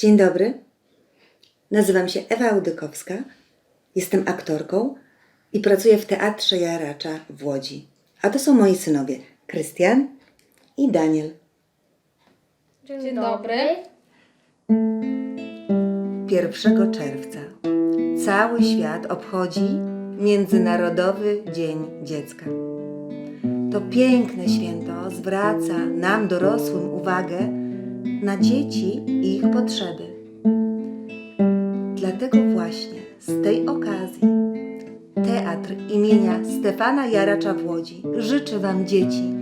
Dzień dobry. Nazywam się Ewa Audykowska. Jestem aktorką i pracuję w Teatrze Jaracza w Łodzi. A to są moi synowie Krystian i Daniel. Dzień dobry. 1 czerwca cały świat obchodzi Międzynarodowy Dzień Dziecka. To piękne święto zwraca nam, dorosłym, uwagę na dzieci i ich potrzeby. Dlatego właśnie z tej okazji Teatr imienia Stefana Jaracza w Łodzi życzy Wam dzieci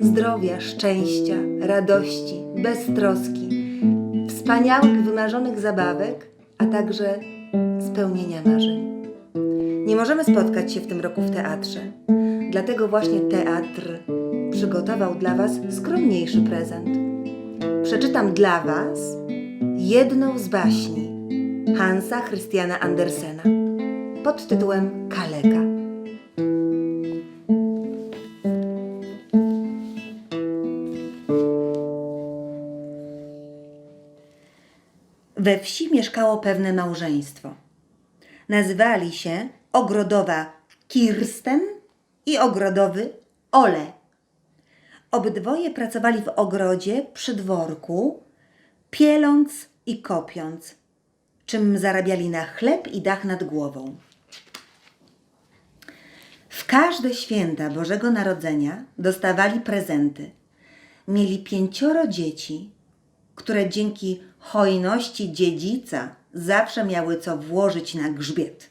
zdrowia, szczęścia, radości, beztroski, wspaniałych, wymarzonych zabawek, a także spełnienia marzeń. Nie możemy spotkać się w tym roku w teatrze, dlatego właśnie teatr przygotował dla Was skromniejszy prezent. Przeczytam dla Was jedną z baśni Hansa Christiana Andersena pod tytułem Kaleka. We wsi mieszkało pewne małżeństwo. Nazywali się ogrodowa Kirsten i ogrodowy Ole. Obydwoje pracowali w ogrodzie przy dworku, pieląc i kopiąc, czym zarabiali na chleb i dach nad głową. W każde święta Bożego Narodzenia dostawali prezenty. Mieli pięcioro dzieci, które dzięki hojności dziedzica zawsze miały co włożyć na grzbiet.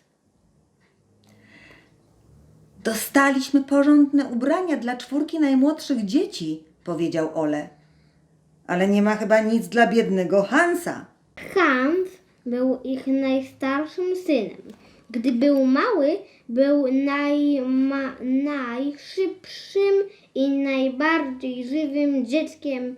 Dostaliśmy porządne ubrania dla czwórki najmłodszych dzieci, powiedział Ole. Ale nie ma chyba nic dla biednego Hansa. Hans był ich najstarszym synem. Gdy był mały, był najma, najszybszym i najbardziej żywym dzieckiem,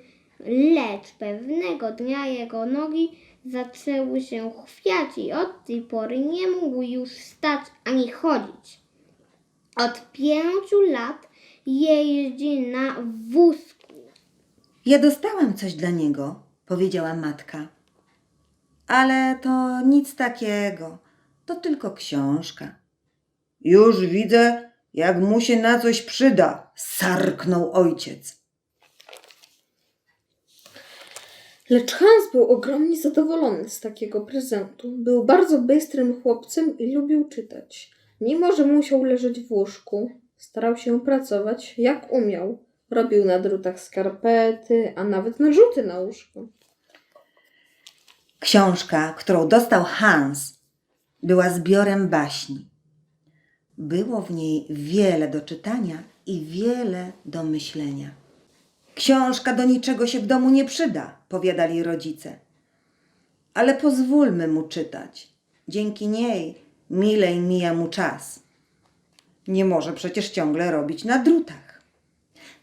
lecz pewnego dnia jego nogi zaczęły się chwiać i od tej pory nie mógł już stać ani chodzić. Od pięciu lat jeździ na wózku. Ja dostałam coś dla niego, powiedziała matka. Ale to nic takiego, to tylko książka. Już widzę, jak mu się na coś przyda, sarknął ojciec. Lecz Hans był ogromnie zadowolony z takiego prezentu. Był bardzo bystrym chłopcem i lubił czytać. Mimo, że musiał leżeć w łóżku, starał się pracować jak umiał. Robił na drutach skarpety, a nawet narzuty na łóżko. Książka, którą dostał Hans, była zbiorem baśni. Było w niej wiele do czytania i wiele do myślenia. Książka do niczego się w domu nie przyda, powiadali rodzice. Ale pozwólmy mu czytać. Dzięki niej milej mija mu czas. Nie może przecież ciągle robić na drutach.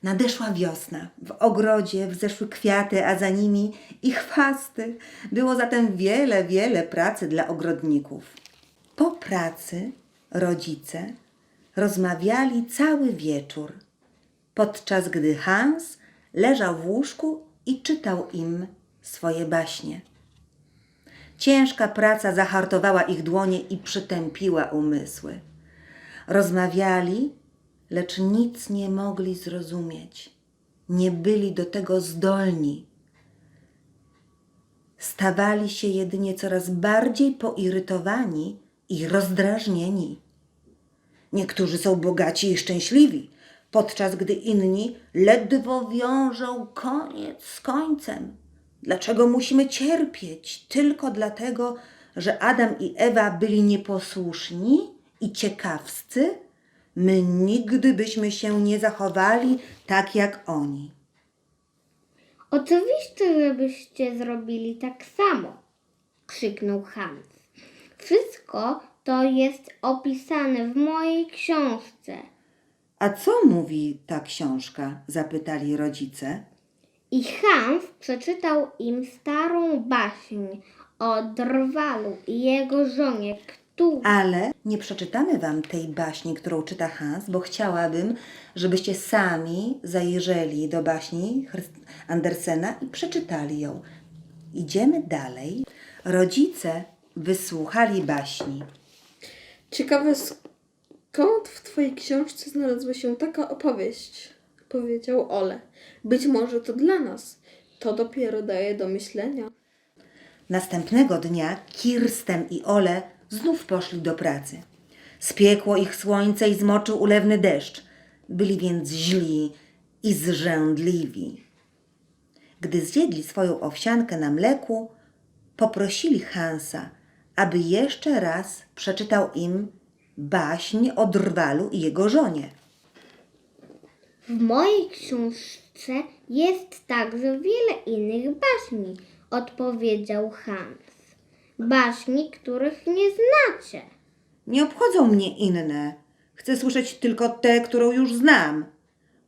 Nadeszła wiosna. W ogrodzie wzeszły kwiaty, a za nimi i chwasty. Było zatem wiele, wiele pracy dla ogrodników. Po pracy rodzice rozmawiali cały wieczór, podczas gdy Hans leżał w łóżku i czytał im swoje baśnie. Ciężka praca zahartowała ich dłonie i przytępiła umysły. Rozmawiali, lecz nic nie mogli zrozumieć. Nie byli do tego zdolni. Stawali się jedynie coraz bardziej poirytowani i rozdrażnieni. Niektórzy są bogaci i szczęśliwi, podczas gdy inni ledwo wiążą koniec z końcem. Dlaczego musimy cierpieć tylko dlatego, że Adam i Ewa byli nieposłuszni i ciekawscy? My nigdy byśmy się nie zachowali tak jak oni. Oczywiście, żebyście zrobili tak samo, krzyknął Hans. Wszystko to jest opisane w mojej książce. A co mówi ta książka? zapytali rodzice. I Hans przeczytał im starą baśń o drwalu i jego żonie, która Ale nie przeczytamy wam tej baśni, którą czyta Hans, bo chciałabym, żebyście sami zajrzeli do baśni Andersena i przeczytali ją. Idziemy dalej. Rodzice wysłuchali baśni. Ciekawe, skąd w twojej książce znalazła się taka opowieść? Powiedział Ole. Być może to dla nas. To dopiero daje do myślenia. Następnego dnia Kirsten i Ole znów poszli do pracy. Spiekło ich słońce i zmoczył ulewny deszcz. Byli więc źli i zrzędliwi. Gdy zjedli swoją owsiankę na mleku, poprosili Hansa, aby jeszcze raz przeczytał im baśń o drwalu i jego żonie. W mojej książce jest także wiele innych baśni, odpowiedział Hans. Baśni, których nie znacie. Nie obchodzą mnie inne. Chcę słyszeć tylko tę, którą już znam.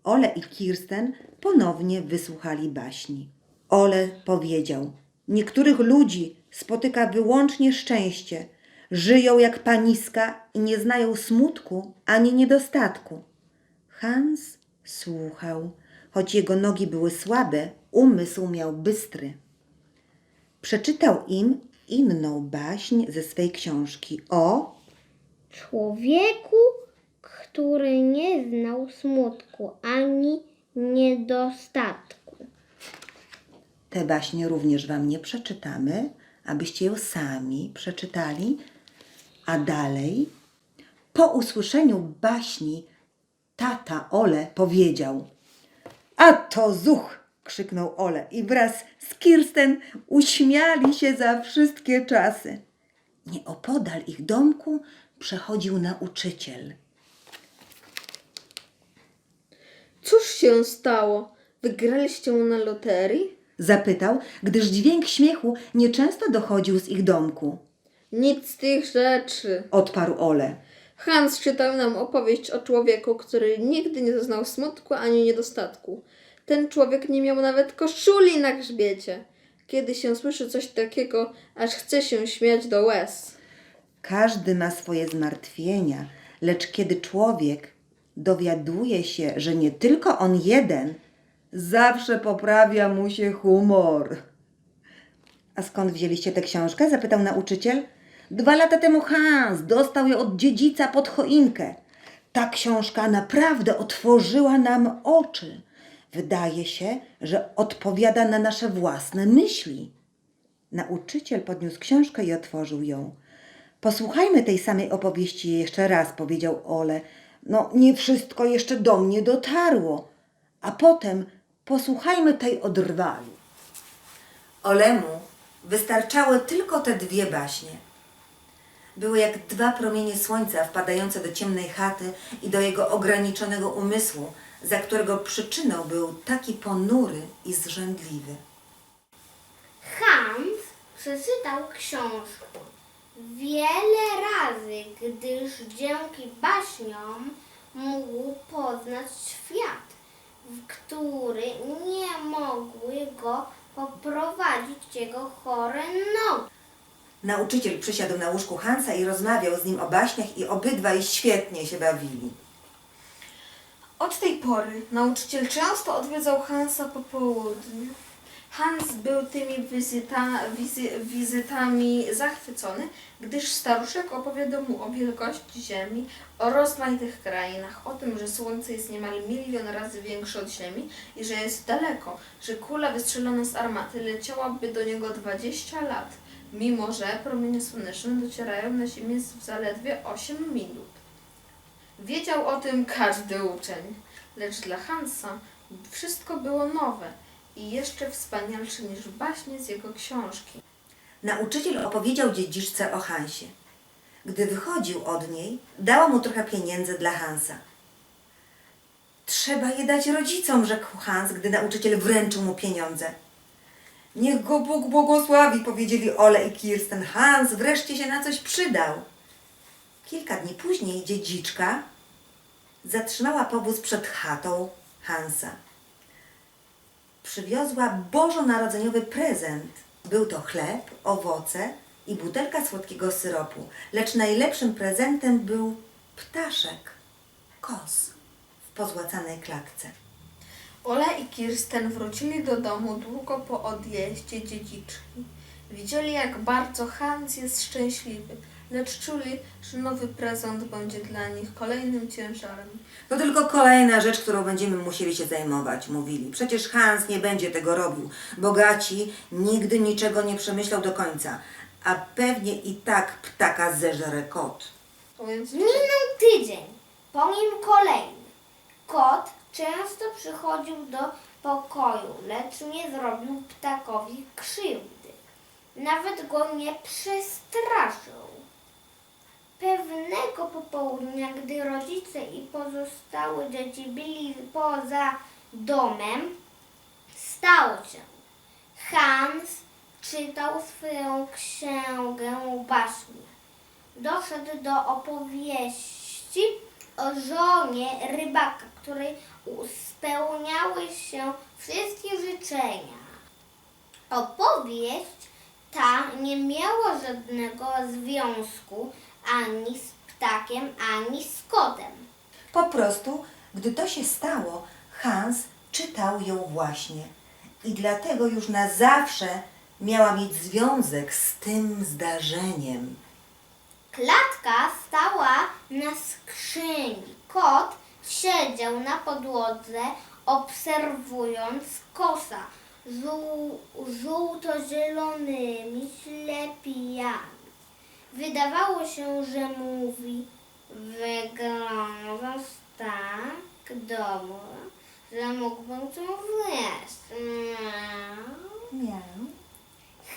Ole i Kirsten ponownie wysłuchali baśni. Ole powiedział: Niektórych ludzi spotyka wyłącznie szczęście. Żyją jak paniska i nie znają smutku ani niedostatku. Hans słuchał. Choć jego nogi były słabe, umysł miał bystry. Przeczytał im inną baśń ze swej książki o Człowieku, który nie znał smutku ani niedostatku. Te baśnie również Wam nie przeczytamy, abyście ją sami przeczytali. A dalej, po usłyszeniu baśni, tata Ole powiedział: A to zuch! krzyknął Ole i wraz z Kirsten uśmiali się za wszystkie czasy. Nieopodal ich domku przechodził nauczyciel. Cóż się stało? Wygraliście na loterii? Zapytał, gdyż dźwięk śmiechu nieczęsto dochodził z ich domku. Nic z tych rzeczy. Odparł Ole. Hans czytał nam opowieść o człowieku, który nigdy nie zaznał smutku ani niedostatku. Ten człowiek nie miał nawet koszuli na grzbiecie. Kiedy się słyszy coś takiego, aż chce się śmiać do łez. Każdy ma swoje zmartwienia, lecz kiedy człowiek dowiaduje się, że nie tylko on jeden, zawsze poprawia mu się humor. A skąd wzięliście tę książkę? zapytał nauczyciel. Dwa lata temu Hans dostał ją od dziedzica pod choinkę. Ta książka naprawdę otworzyła nam oczy. Wydaje się, że odpowiada na nasze własne myśli. Nauczyciel podniósł książkę i otworzył ją. Posłuchajmy tej samej opowieści jeszcze raz, powiedział Ole. No, nie wszystko jeszcze do mnie dotarło. A potem posłuchajmy tej odrwalu. Olemu wystarczały tylko te dwie baśnie. Były jak dwa promienie słońca wpadające do ciemnej chaty i do jego ograniczonego umysłu, za którego przyczyną był taki ponury i zrzędliwy. Hans przeczytał książkę wiele razy, gdyż dzięki baśniom mógł poznać świat, w który nie mogły go poprowadzić jego chore nogi. Nauczyciel przysiadł na łóżku Hansa i rozmawiał z nim o baśniach i obydwaj świetnie się bawili. Od tej pory nauczyciel często odwiedzał Hansa po południu. Hans był tymi wizyta, wizy, wizytami zachwycony, gdyż staruszek opowiadał mu o wielkości Ziemi, o rozmaitych krainach, o tym, że Słońce jest niemal milion razy większe od Ziemi i że jest daleko, że kula wystrzelona z armaty leciałaby do niego 20 lat, mimo że promienie słoneczne docierają na Ziemię w zaledwie 8 minut. Wiedział o tym każdy uczeń, lecz dla Hansa wszystko było nowe i jeszcze wspanialsze niż baśnie z jego książki. Nauczyciel opowiedział dziedziczce o Hansie. Gdy wychodził od niej, dała mu trochę pieniędzy dla Hansa. Trzeba je dać rodzicom, rzekł Hans, gdy nauczyciel wręczył mu pieniądze. Niech go Bóg błogosławi, powiedzieli Ole i Kirsten. Hans wreszcie się na coś przydał. Kilka dni później dziedziczka zatrzymała powóz przed chatą Hansa. Przywiozła bożonarodzeniowy prezent. Był to chleb, owoce i butelka słodkiego syropu, lecz najlepszym prezentem był ptaszek, kos w pozłacanej klatce. Ola i Kirsten wrócili do domu długo po odjeździe dziedziczki. Widzieli, jak bardzo Hans jest szczęśliwy, lecz czuli, że nowy prezent będzie dla nich kolejnym ciężarem. To tylko kolejna rzecz, którą będziemy musieli się zajmować, mówili. Przecież Hans nie będzie tego robił. Bogaci nigdy niczego nie przemyślał do końca, a pewnie i tak ptaka zeżre kot. Minął tydzień, po nim kolejny. Kot często przychodził do pokoju, lecz nie zrobił ptakowi krzywdy. Nawet go nie przestraszył. Pewnego popołudnia, gdy rodzice i pozostałe dzieci byli poza domem, stało się. Hans czytał swoją księgę baśni doszedł do opowieści o żonie rybaka, której spełniały się wszystkie życzenia. Opowieść ta nie miała żadnego związku ani z ptakiem, ani z kotem. Po prostu, gdy to się stało, Hans czytał ją właśnie. I dlatego już na zawsze miała mieć związek z tym zdarzeniem. Klatka stała na skrzyni. Kot siedział na podłodze, obserwując kosa żół- żółto-zielonymi ślepijami. Wydawało się, że mówi, wyglądasz tak dobrze, że mógłbym cię zjeść. Miau. Miał.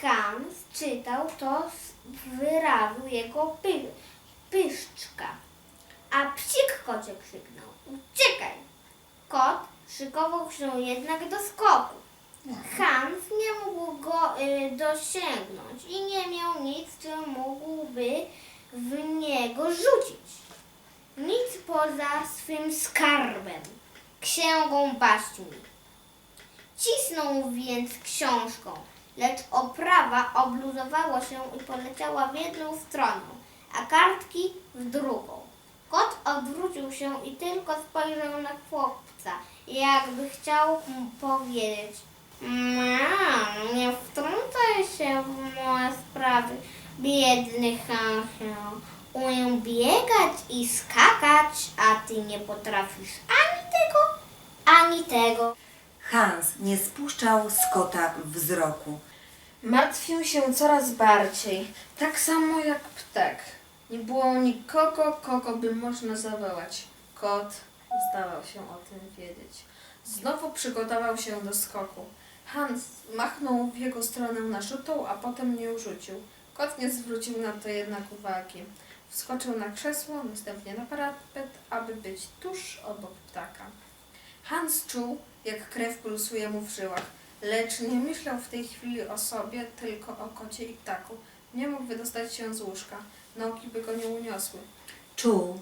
Hans czytał to z wyrazu jego py, pyszczka. A psik kocie krzyknął. Uciekaj! Kot szykował się jednak do skoku. Hans nie mógł go y, dosięgnąć i nie miał nic, czym mógłby w niego rzucić. Nic poza swym skarbem, księgą baśni. Cisnął więc książką, lecz oprawa obluzowała się i poleciała w jedną stronę, a kartki w drugą. Kot odwrócił się i tylko spojrzał na chłopca, jakby chciał mu powiedzieć Mam, nie wtrącaj się w moje sprawy, biedny Hansiu. Umiem biegać i skakać, a ty nie potrafisz ani tego, ani tego. Hans nie spuszczał z kota wzroku. Martwił się coraz bardziej, tak samo jak ptak. Nie było nikogo, kogo by można zawołać. Kot zdawał się o tym wiedzieć. Znowu przygotował się do skoku. Hans machnął w jego stronę naszutą, a potem nie rzucił. Kot nie zwrócił na to jednak uwagi. Wskoczył na krzesło, następnie na parapet, aby być tuż obok ptaka. Hans czuł, jak krew pulsuje mu w żyłach, lecz nie myślał w tej chwili o sobie, tylko o kocie i ptaku. Nie mógł wydostać się z łóżka. Nogi by go nie uniosły. Czuł,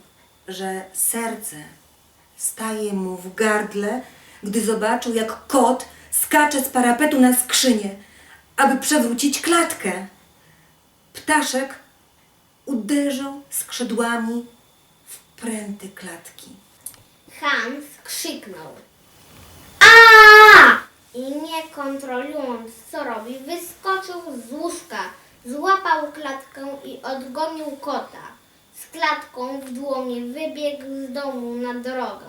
że serce staje mu w gardle, gdy zobaczył, jak kot skacze z parapetu na skrzynię, aby przewrócić klatkę. Ptaszek uderzył skrzydłami w pręty klatki. Hans krzyknął. I nie kontrolując co robi, wyskoczył z łóżka, złapał klatkę i odgonił kota. Z klatką w dłoni wybiegł z domu na drogę.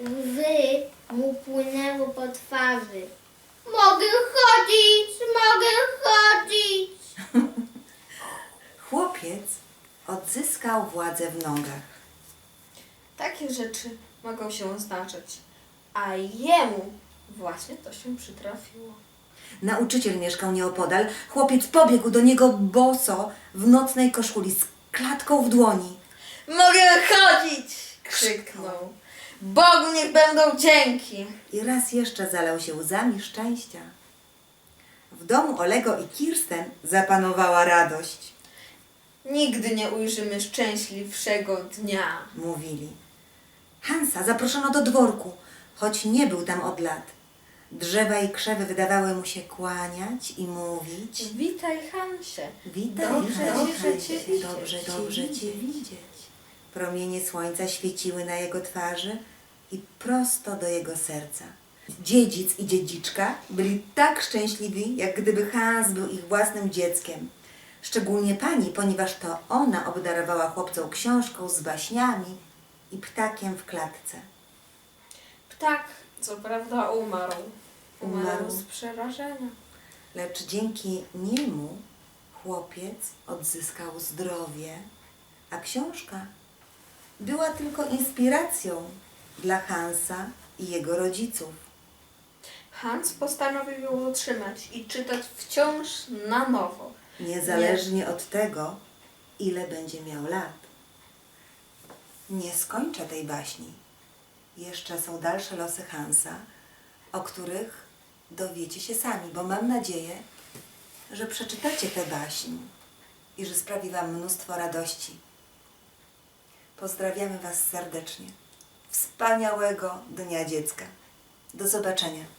Łzy mu płynęły po twarzy. Mogę chodzić, mogę chodzić. Chłopiec odzyskał władzę w nogach. Takie rzeczy mogą się zdarzyć, a jemu właśnie to się przytrafiło. Nauczyciel mieszkał nieopodal. Chłopiec pobiegł do niego boso w nocnej koszuli z klatką w dłoni. Mogę chodzić! krzyknął. Bogu niech będą dzięki! i raz jeszcze zalał się łzami szczęścia. W domu Olego i Kirsten zapanowała radość. Nigdy nie ujrzymy szczęśliwszego dnia. Mówili. Hansa zaproszono do dworku, choć nie był tam od lat. Drzewa i krzewy wydawały mu się kłaniać i mówić. Witaj, Hansie. Witaj, Dobrze, dobrze cię widzieć, dobrze, dobrze. Cię widzieć. Promienie słońca świeciły na jego twarzy i prosto do jego serca. Dziedzic i dziedziczka byli tak szczęśliwi, jak gdyby Hans był ich własnym dzieckiem. Szczególnie pani, ponieważ to ona obdarowała chłopcom książką z baśniami i ptakiem w klatce. Ptak, co prawda, umarł. Umarł. z przerażenia. Lecz dzięki niemu chłopiec odzyskał zdrowie, a książka była tylko inspiracją dla Hansa i jego rodziców. Hans postanowił ją utrzymać i czytać wciąż na nowo. niezależnie od tego, ile będzie miał lat. Nie skończę tej baśni. Jeszcze są dalsze losy Hansa, o których dowiecie się sami, bo mam nadzieję, że przeczytacie tę baśń i że sprawi Wam mnóstwo radości. Pozdrawiamy Was serdecznie. Wspaniałego Dnia Dziecka. Do zobaczenia.